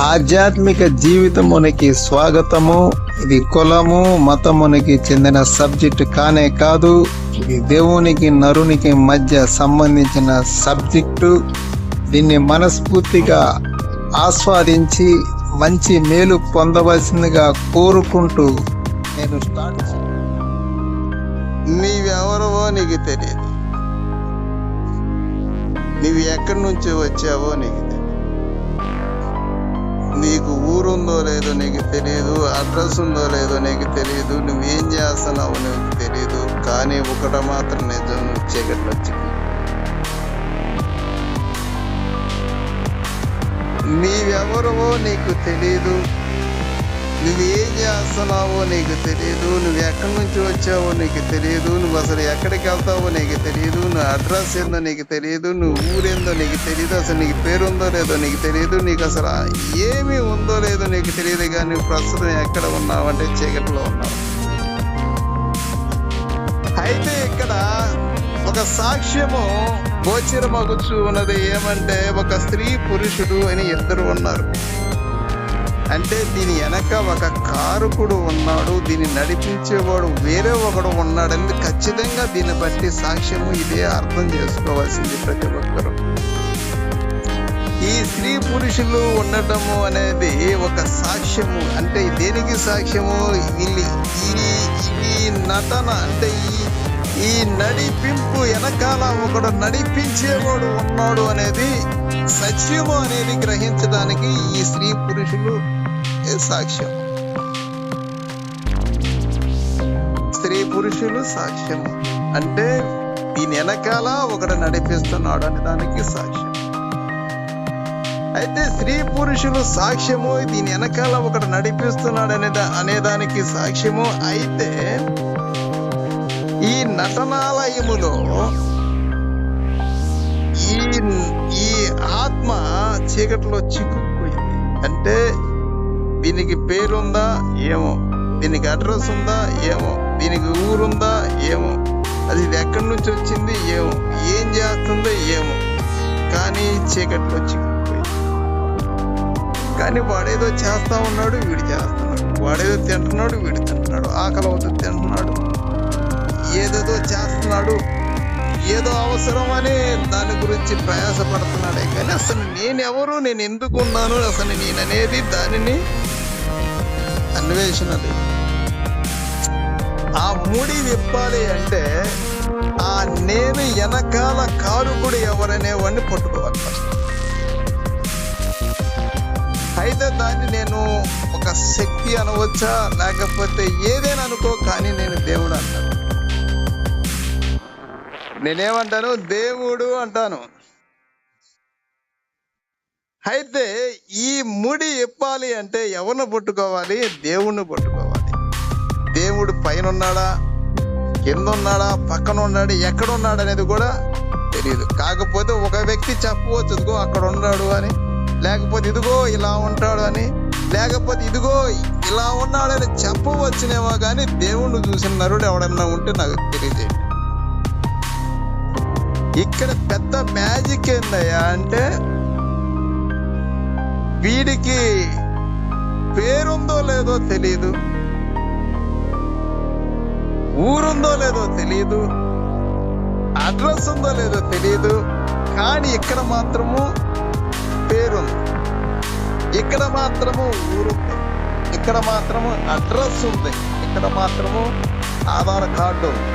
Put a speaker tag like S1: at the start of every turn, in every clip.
S1: ఆధ్యాత్మిక జీవితమునికి స్వాగతము. ఇది కులము మతమునికి చెందిన సబ్జెక్టు కానే కాదు. ఇది దేవునికి నరునికి మధ్య సంబంధించిన సబ్జెక్టు. దీన్ని మనస్ఫూర్తిగా ఆస్వాదించి మంచి మేలు పొందవలసిందిగా కోరుకుంటూ నేను స్టార్ట్ నీవెవరవో నీకు తెలియదు నీవు ఎక్కడి నుంచి వచ్చావో నీకు తెలియదు నీకు ఊరుందో లేదో నీకు తెలియదు అడ్రస్ ఉందో లేదో నీకు తెలియదు నువ్వేం చేస్తున్నావు నీకు తెలియదు కానీ ఒకట మాత్రం నిజం నువ్వు చీకట్లో వచ్చింది నీవెవరవో నీకు తెలియదు నువ్వేం చేస్తున్నావో నీకు తెలియదు నువ్వు ఎక్కడి నుంచి వచ్చావో నీకు తెలియదు నువ్వు అసలు ఎక్కడికి వెళ్తావో నీకు తెలియదు నువ్వు అడ్రస్ ఏందో నీకు తెలియదు నువ్వు ఊరేందో నీకు తెలియదు అసలు నీకు పేరు ఉందో లేదో నీకు తెలియదు నీకు అసలు ఏమి ఉందో లేదో నీకు తెలియదు కానీ నువ్వు ప్రస్తుతం ఎక్కడ ఉన్నావు అంటే చీకటిలో ఉన్నావు. అయితే ఇక్కడ ఒక సాక్ష్యము గోచరమగుచ్చు ఉన్నది ఏమంటే ఒక స్త్రీ పురుషుడు అని ఇద్దరు ఉన్నారు. అంటే దీని వెనక ఒక కారుకుడు ఉన్నాడు. దీన్ని నడిపించేవాడు వేరే ఒకడు ఉన్నాడని ఖచ్చితంగా దీన్ని బట్టి సాక్ష్యము ఇదే అర్థం చేసుకోవాల్సింది ప్రతి ఒక్కరు. ఈ స్త్రీ పురుషులు ఉండటము అనేది ఒక సాక్ష్యము. అంటే దేనికి సాక్ష్యము? వీళ్ళు ఈ నటన. అంటే ఈ ఈ నడిపింపు వెనకాల ఒకడు నడిపించేవాడు ఉన్నాడు అనేది సత్యము అనేది గ్రహించడానికి ఈ స్త్రీ పురుషులు సాక్ష్యం? స్త్రీ పురుషులు సాక్ష్యం అంటే దీని వెనకాల ఒకడు నడిపిస్తున్నాడు అనే దానికి సాక్ష్యం. అయితే స్త్రీ పురుషులు సాక్ష్యము దీని వెనకాల ఒకడు నడిపిస్తున్నాడు అనే అనేదానికి దానికి సాక్ష్యము. అయితే ఈ నటనాలయములో ఈ ఈ ఆత్మ చీకటిలో చిక్కుకుపోయింది. అంటే దీనికి పేరుందా ఏమో దీనికి అడ్రస్ ఉందా ఏమో దీనికి ఊరుందా ఏమో అది ఇది ఎక్కడి నుంచి వచ్చింది ఏమో ఏం చేస్తుందో ఏమో కానీ చీకట్లో చిక్కుపోయింది కానీ వాడేదో చేస్తా ఉన్నాడు వీడు చేస్తున్నాడు. వాడేదో తింటున్నాడు వీడు తింటున్నాడు. ఆకలి అవుతుంది తింటున్నాడు. ఏదేదో చేస్తున్నాడు ఏదో అవసరం అని దాని గురించి ప్రయాసపడుతున్నాడే. కానీ అసలు నేను ఎవరు నేను ఎందుకు ఉన్నాను అసలు నేను అనేది దానిని అన్వేషణ లేదు. ఆ ముడి విప్పాలి అంటే ఆ నేను వెనకాల కారుకుడు ఎవరనే వాడిని పట్టుకోవాలి ఫస్ట్ అయితే దాన్ని నేను ఒక శక్తి అనవచ్చా? లేకపోతే ఏదైనా అనుకో కానీ నేను దేవుడు అంటాను. నేనేమంటాను? దేవుడు అంటాను. అయితే ఈ ముడి ఇప్పాలి అంటే ఎవరిని పట్టుకోవాలి? దేవుణ్ణి పట్టుకోవాలి. దేవుడు పైన ఉన్నాడా కింద ఉన్నాడా పక్కన ఉన్నాడు ఎక్కడ ఉన్నాడు అనేది కూడా తెలియదు కాకపోతే ఒక వ్యక్తి చెప్పవచ్చు ఇదిగో అక్కడ ఉన్నాడు అని. లేకపోతే ఇదిగో ఇలా ఉంటాడు అని. లేకపోతే ఇదిగో ఇలా ఉన్నాడని చెప్పవచ్చునేమో కానీ దేవుణ్ణి చూసిన నరుడు ఎవడన్నా ఉంటే నాకు తెలియజేయండి. ఇక్కడ పెద్ద మ్యాజిక్ ఏందయ్యా అంటే వీడికి పేరుందో లేదో తెలియదు ఊరుందో లేదో తెలియదు అడ్రస్ ఉందో లేదో తెలియదు కానీ ఇక్కడ మాత్రము పేరుంది. ఇక్కడ మాత్రము ఊరుంది. ఇక్కడ మాత్రము అడ్రస్ ఉంది ఇక్కడ మాత్రము ఆధార్ కార్డు ఉంది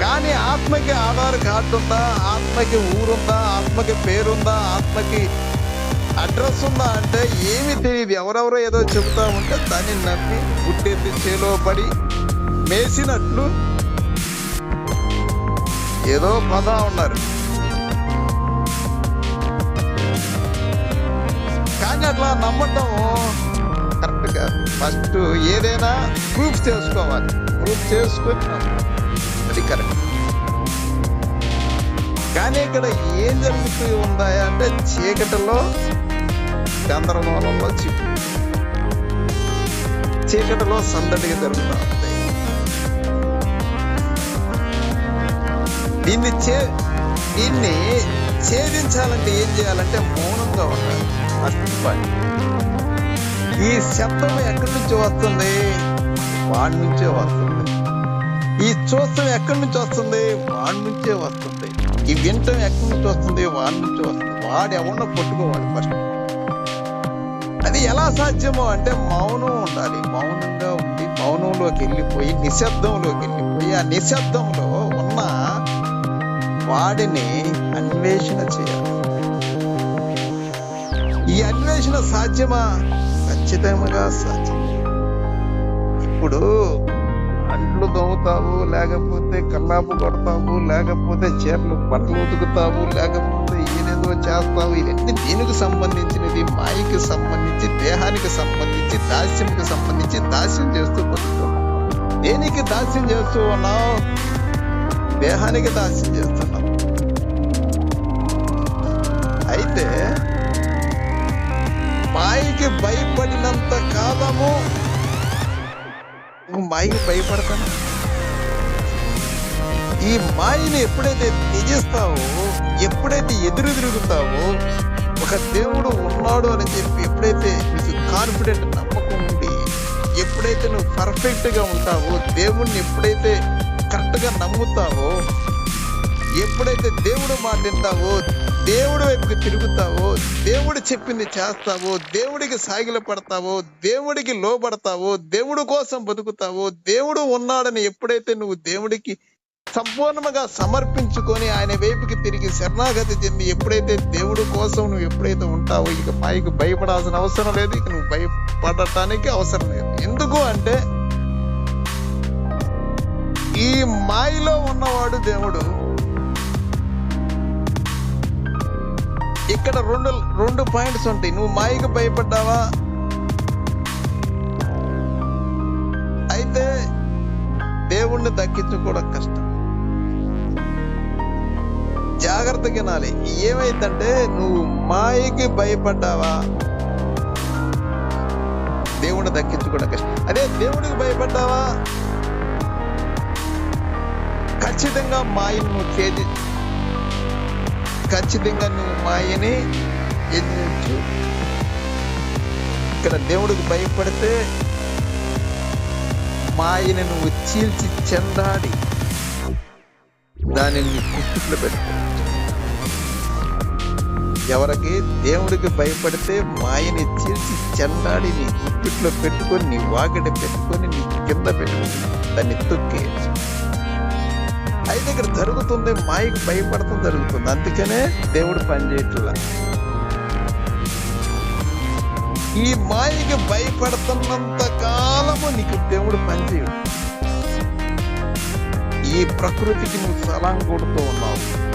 S1: కానీ ఆత్మకి ఆధార్ కార్డు ఉందా? ఆత్మకి ఊరుందా? ఆత్మకి పేరుందా? ఆత్మకి అడ్రస్ ఉందా అంటే ఏమి తెలియదు ఎవరెవరో ఏదో చెబుతా ఉంటే దాన్ని నమ్మి గుట్టెత్తి చేలో పడి మేసినట్లు ఏదో పదా ఉన్నారు. కానీ అట్లా నమ్మటం కరెక్ట్ కాదు. ఫస్ట్ ఏదైనా ప్రూఫ్ చేసుకోవాలి. ప్రూఫ్ చేసుకొని అది కరెక్ట్. కానీ ఇక్కడ ఏం జరుగుతూ ఉందా అంటే చీకటిలో గందరగోళంలో చిక్కు చీకటిలో సందడిగా జరుగుతూ ఉంది దీన్ని చే దీన్ని ఛేదించాలంటే ఏం చేయాలంటే మౌనంగా ఉండాలి. ఫస్ట్ ఈ శబ్దం ఎక్కడి నుంచి వస్తుంది? వాడి నుంచే వస్తుంది. ఈ చూస్తాం ఎక్కడి నుంచి వస్తుంది? వాడి నుంచే వస్తుంది. ఈ వింటం ఎక్కడి నుంచి వస్తుంది వాడి నుంచి వస్తుంది. వాడు ఎవరినో పట్టుకోవాలి ఫస్ట్ అది ఎలా సాధ్యమో అంటే మౌనం ఉండాలి. మౌనంగా ఉండి మౌనంలోకి వెళ్ళిపోయి నిశ్శబ్దంలోకి వెళ్ళిపోయి ఆ నిశ్శబ్దంలో ఉన్న వాడిని అన్వేషణ చేయాలి. ఈ అన్వేషణ సాధ్యమా? ఖచ్చితంగా సాధ్యం. ఇప్పుడు అంట్లు తవ్వుతావు లేకపోతే కల్లాపు కొడతాము లేకపోతే చీరలు బట్టలు ఉతుకుతాము లేకపోతే ఏదేదో చేస్తాము ఇవన్నీ దేనికి సంబంధించినది మాయకి సంబంధించి దేహానికి సంబంధించి దాస్యంకి సంబంధించి దాస్యం చేస్తూ బతుకుతున్నాం దేనికి దాస్యం చేస్తూ ఉన్నావు? దేహానికి దాస్యం చేస్తున్నాం అయితే మాయకి భయపడినంత కాలము మాయకి భయపడతాను ఈ మాయని ఎప్పుడైతే త్యజిస్తావో ఎప్పుడైతే ఎదురు తిరుగుతావో ఒక దేవుడు ఉన్నాడు అని చెప్పి ఎప్పుడైతే నీకు కాన్ఫిడెంట్ నమ్మకం ఉండి ఎప్పుడైతే నువ్వు పర్ఫెక్ట్గా ఉంటావో దేవుణ్ణి ఎప్పుడైతే కరెక్ట్గా నమ్ముతావో ఎప్పుడైతే దేవుడు మాట వింటావో దేవుడి వైపుకి తిరుగుతావో దేవుడు చెప్పింది చేస్తావో దేవుడికి సాగిల పడతావో దేవుడికి లోబడతావో దేవుడు కోసం బతుకుతావో దేవుడు ఉన్నాడని ఎప్పుడైతే నువ్వు దేవుడికి సంపూర్ణంగా సమర్పించుకొని ఆయన వైపుకి తిరిగి శరణాగతి చెంది ఎప్పుడైతే దేవుడు కోసం నువ్వు ఎప్పుడైతే ఉంటావో ఇక పైకి భయపడాల్సిన అవసరం లేదు. ఇక నువ్వు భయపడటానికి అవసరం లేదు. ఎందుకు అంటే ఈ మాయలో ఉన్నవాడు దేవుడు. ఇక్కడ రెండు రెండు పాయింట్స్ ఉంటాయి. నువ్వు మాయకు భయపడ్డావా? అయితే దేవుణ్ణి దక్కించుకోవడం కష్టం. జాగ్రత్తగా వినాలి. ఏమైందంటే నువ్వు మాయకి భయపడ్డావా? దేవుడిని దక్కించుకోవడం కష్టం. అదే దేవుడికి భయపడ్డావా? ఖచ్చితంగా మాయను నువ్వు చేతి ఖచ్చితంగా నువ్వు మాయని ఎదిరించు. ఇక్కడ దేవుడికి భయపడితే మాయని నువ్వు చీల్చి చెందాడి దానిని కుట్టుట్లో పెట్టుకో. ఎవరికి దేవుడికి భయపడితే మాయని చేసి చెన్నాడి నీ గుప్పిట్లో పెట్టుకొని నీ వాకిట పెట్టుకొని నీ కింద పెట్టుకుని దాన్ని తొక్కేయచ్చు. అయితే ఇక్కడ జరుగుతుంది మాయకు భయపడటం జరుగుతుంది. అందుకనే దేవుడు పనిచేయట్లా. ఈ మాయకి భయపడుతున్నంత కాలము నీకు దేవుడు పనిచేయడు. ఈ ప్రకృతికి నువ్వు సలాం కొడుతూ ఉన్నావు.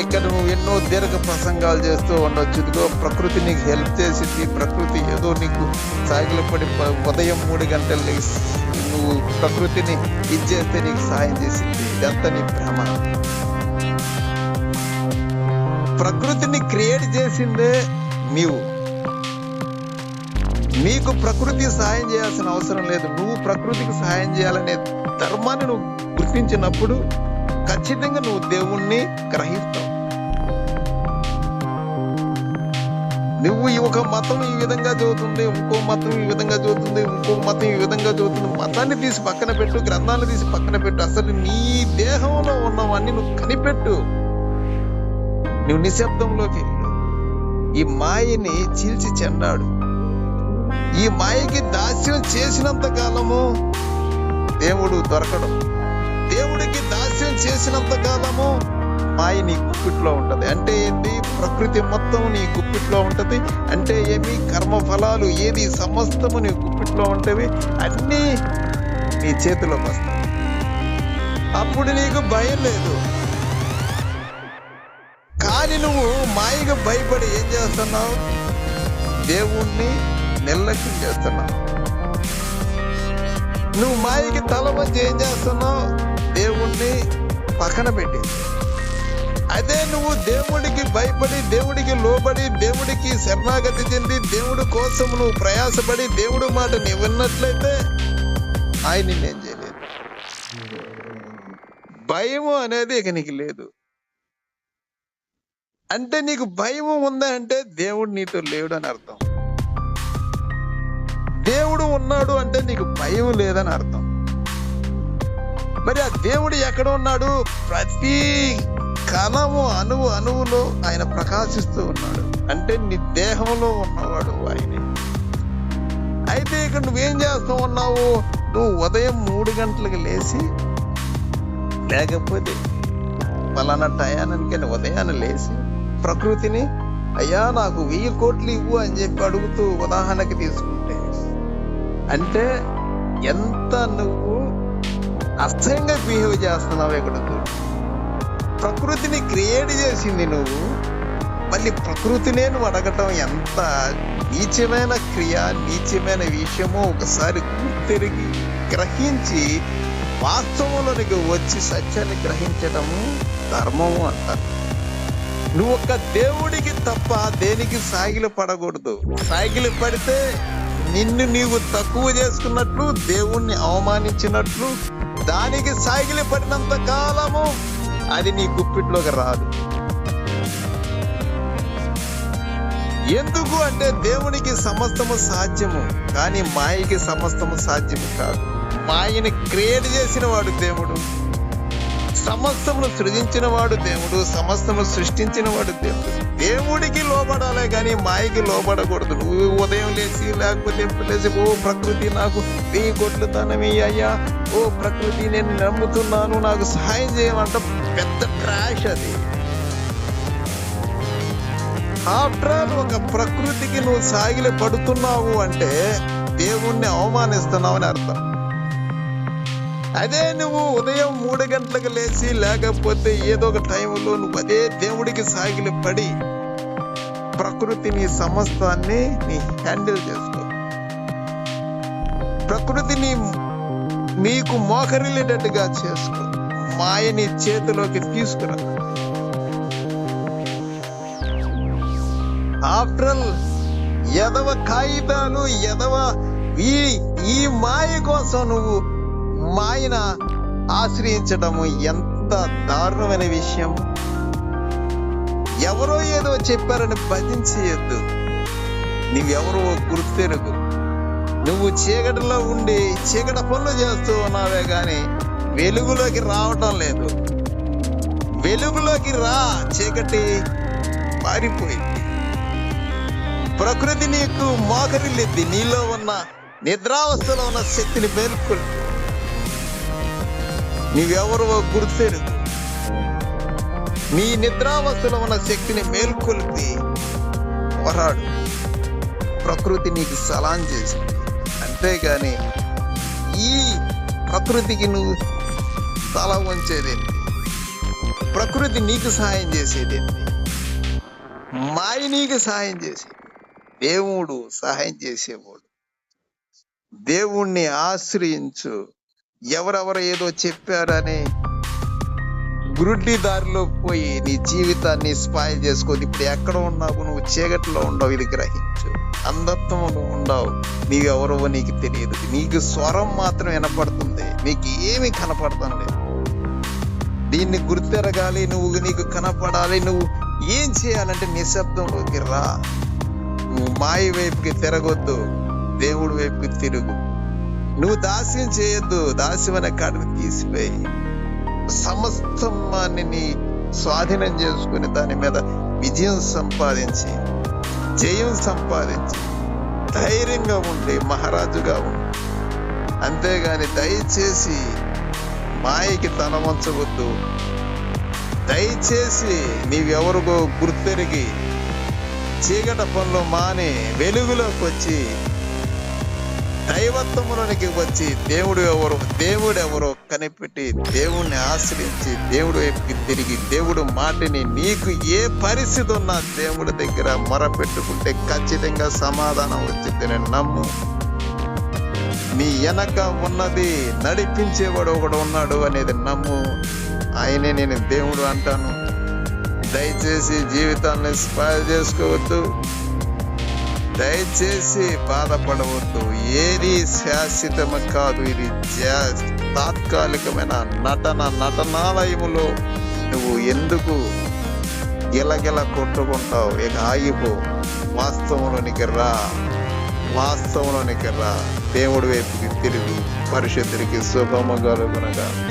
S1: ఇక్కడ నువ్వు ఎన్నో దీర్ఘ ప్రసంగాలు చేస్తూ ఉండొచ్చు. ఇదిగో ప్రకృతి నీకు హెల్ప్ చేసింది. ప్రకృతి ఏదో నీకు సాగిలపడి పడి ఉదయం మూడు గంటలు నువ్వు ప్రకృతిని ఇది చేస్తే నీకు సాయం చేసింది. ఇదంతా నీ భ్రమ. ప్రకృతిని క్రియేట్ చేసిందే నీవు. నీకు ప్రకృతి సహాయం చేయాల్సిన అవసరం లేదు. నువ్వు ప్రకృతికి సహాయం చేయాలనే ధర్మాన్ని నువ్వు గుర్తించినప్పుడు ఖచ్చితంగా నువ్వు దేవుణ్ణి గ్రహిస్తావు. నువ్వు ఈ ఒక మతం ఈ విధంగా చదువుతుంది ఇంకో మతం ఈ విధంగా చదువుతుంది ఇంకో మతం ఈ విధంగా చదువుతుంది. మతాన్ని తీసి పక్కన పెట్టు గ్రంథాలను తీసి పక్కన పెట్టు. అసలు నీ దేహంలో ఉన్నవన్నీ నువ్వు కనిపెట్టు. నువ్వు నిశ్శబ్దంలోకి వెళ్ళు. ఈ మాయని చీల్చి చెండాడు. ఈ మాయకి దాస్యం చేసినంత కాలము దేవుడు దొరకడం. దేవుడికి దాస్యం చేసినంత కాలము మాయ నీ గుప్పిట్లో ఉంటుంది. అంటే ఏంటి ప్రకృతి మొత్తం నీ గుప్పిట్లో ఉంటుంది. అంటే ఏమి? కర్మ ఫలాలు ఏది? సమస్తము నీ గుప్పిట్లో ఉంటవి. అన్నీ నీ చేతిలోకి వస్తాయి. అప్పుడు నీకు భయం లేదు. కానీ నువ్వు మాయకు భయపడి ఏం చేస్తున్నావు? దేవుణ్ణి నిర్లక్ష్యం చేస్తున్నావు. నువ్వు మాయకి తల వంచి ఏం చేస్తున్నావు? దేవుణ్ణి పక్కన పెట్టి. అదే నువ్వు దేవుడికి భయపడి దేవుడికి లోబడి దేవుడికి శరణాగతి చెంది దేవుడి కోసం నువ్వు ప్రయాసపడి దేవుడి మాట నీ విన్నట్లయితే ఆయన నేను చేయలేదు. భయము అనేది ఇక నీకు లేదు. అంటే నీకు భయం ఉందా అంటే దేవుడు నీతో లేడు అని అర్థం. దేవుడు ఉన్నాడు అంటే నీకు భయం లేదని అర్థం. మరి ఆ దేవుడు ఎక్కడ ఉన్నాడు? ప్రతి కణము అణువు అణువులో ఆయన ప్రకాశిస్తూ ఉన్నాడు. అంటే నీ దేహంలో ఉన్నవాడు ఆయనే. అయితే ఇక్కడ నువ్వేం చేస్తూ ఉన్నావు? నువ్వు ఉదయం మూడు గంటలకు లేచి లేకపోతే పలానా టయానికి ఉదయాన్నే లేచి ప్రకృతిని అయ్యా నాకు వెయ్యి కోట్లు ఇవ్వు అని చెప్పి అడుగుతూ ఉదాహరణకి తీసుకుంటే అంటే ఎంత నువ్వు అసహ్యంగా బిహేవ్ చేస్తున్నావు ఇక్కడ ప్రకృతిని క్రియేట్ చేసింది నువ్వు. మళ్ళీ ప్రకృతినే నువ్వు అడగటం ఎంత నీచమైన క్రియ నీచమైన విషయమో ఒకసారి గుర్తెరిగి గ్రహించి వాస్తవంలోనికి వచ్చి సత్యాన్ని గ్రహించటము ధర్మము అంటారు. నువ్వు ఒక్క దేవుడికి తప్ప దేనికి సాగిలు పడకూడదు సాగిలు పడితే నిన్ను నీవు తక్కువ చేసుకున్నట్లు దేవుణ్ణి అవమానించినట్లు దానికి సాగిలి పడినంత కాలము అది నీ గుప్పిట్లోకి రాదు. ఎందుకు అంటే దేవునికి సమస్తము సాధ్యము కానీ మాయకి సమస్తము సాధ్యము కాదు. మాయని క్రియేట్ చేసిన వాడు దేవుడు. సమస్తమును సృజించిన వాడు దేవుడు సమస్తము సృష్టించిన వాడు దేవుడు. దేవుడికి లోబడాలే కానీ మాయకి లోబడకూడదు. నువ్వు ఉదయం లేచి లేకపోతే లేచి ఓ ప్రకృతి నాకు వెయ్యి గొడ్లు దానమే అయ్యా. ఓ ప్రకృతి నేను నమ్ముతున్నాను నాకు సహాయం చేయమంట. పెద్ద ట్రాష్ అది. ఆఫ్టర్ ఆల్ ఒక ప్రకృతికి నువ్వు సాగిలి పడుతున్నావు అంటే దేవుణ్ణి అవమానిస్తున్నావు అని అర్థం. అదే నువ్వు ఉదయం మూడు గంటలకు లేచి లేకపోతే ఏదో ఒక టైంలో నువ్వు అదే దేవుడికి సాగిలి పడి ప్రకృతిని సమస్తాన్ని నీ హ్యాండిల్ చేసుకో. ప్రకృతిని నీకు మోకరిల్లేటట్టుగా చేసుకో. మాయని చేతిలోకి తీసుకురా. ఆఫ్టర్ ఆల్ ఎదవ కాగితాలు ఎదవ ఈ ఈ మాయ కోసం నువ్వు మాయన ఆశ్రయించడం ఎంత దారుణమైన విషయం. ఎవరో ఏదో చెప్పారని భజించేయద్దు నీవెవరో గుర్తెరుగు. నువ్వు చీకటిలో ఉండి చీకటి పనులు చేస్తూ ఉన్నావే కానీ వెలుగులోకి రావటం లేదు. వెలుగులోకి రా చీకటి పారిపోయింది ప్రకృతి నీకు మోకరిల్లిద్ది నీలో ఉన్న నిద్రావస్థలో ఉన్న శక్తిని మేల్కొల్పి. నీవెవరో గుర్తెరుగు. నీ నిద్రావస్థలో ఉన్న శక్తిని మేల్కొల్పి పోరాడు. ప్రకృతి నీకు సలాం చేసింది అంతేగాని ఈ ప్రకృతికి నువ్వు తల వంచేదేంటి? ప్రకృతి నీకు సహాయం చేసేదేంటి? మాయ నీకు సహాయం చేసేది దేవుడు సహాయం చేసేవాడు. దేవుణ్ణి ఆశ్రయించు. ఎవరెవరు ఏదో చెప్పారని గురుడ్డి దారిలో పోయి నీ జీవితాన్ని స్పాయిల్ చేసుకొని ఇప్పుడు ఎక్కడ ఉన్నావు? నువ్వు చీకట్లో ఉండవు ఇది గ్రహించు. అందత్వంలో ఉండవు. నీవెవరో నీకు తెలియదు. నీకు స్వరం మాత్రం వినపడుతుంది. నీకు ఏమి కనపడటం లేదు. దీన్ని గుర్తెరగాలి నువ్వు నీకు కనపడాలి నువ్వు ఏం చేయాలంటే నిశ్శబ్దంలోకి రా. నువ్వు మాయ వైపుకి తిరగొద్దు దేవుడి వైపుకి తిరుగు. నువ్వు దాస్యం చేయొద్దు. దాస్యం అనే కాడిని తీసిపోయి. సమస్తమాన్ని నీ స్వాధీనం చేసుకుని దాని మీద విజయం సంపాదించి జయం సంపాదించి ధైర్యంగా ఉండి మహారాజుగా ఉండి. అంతేగాని దయచేసి మాయకి తల వంచవద్దు. దయచేసి నీవెవరికో గుర్తెరిగి చీకట పనులు మాని వెలుగులోకి వచ్చి దైవత్వములోనికి వచ్చి దేవుడు ఎవరు? దేవుడు ఎవరో కనిపెట్టి దేవుణ్ణి ఆశ్రయించి దేవుడు వైపుకి తిరిగి దేవుడు మాటిని నీకు ఏ పరిస్థితి ఉన్నా దేవుడి దగ్గర మొరపెట్టుకుంటే ఖచ్చితంగా సమాధానం వచ్చింది నమ్ము. నీ వెనక ఉన్నది నడిపించేవాడు ఒకడు ఉన్నాడు అనేది నమ్ము. ఆయనే నేను దేవుడు అంటాను. దయచేసి జీవితాన్ని స్పాయిల్ చేసుకోవద్దు. దయచేసి బాధపడవద్దు. ఏది శాశ్వతము కాదు ఇది తాత్కాలికమైన నటన నటనాలయములో నువ్వు ఎందుకు గిలగిల కొట్టుకుంటావు? ఇక ఆగిపో. వాస్తవంలోనికి రా. వాస్తవంలోనికి రా. దేవుడి వైపుకి తిరిగి పరిశుద్ధికి శుభము కలుగునగా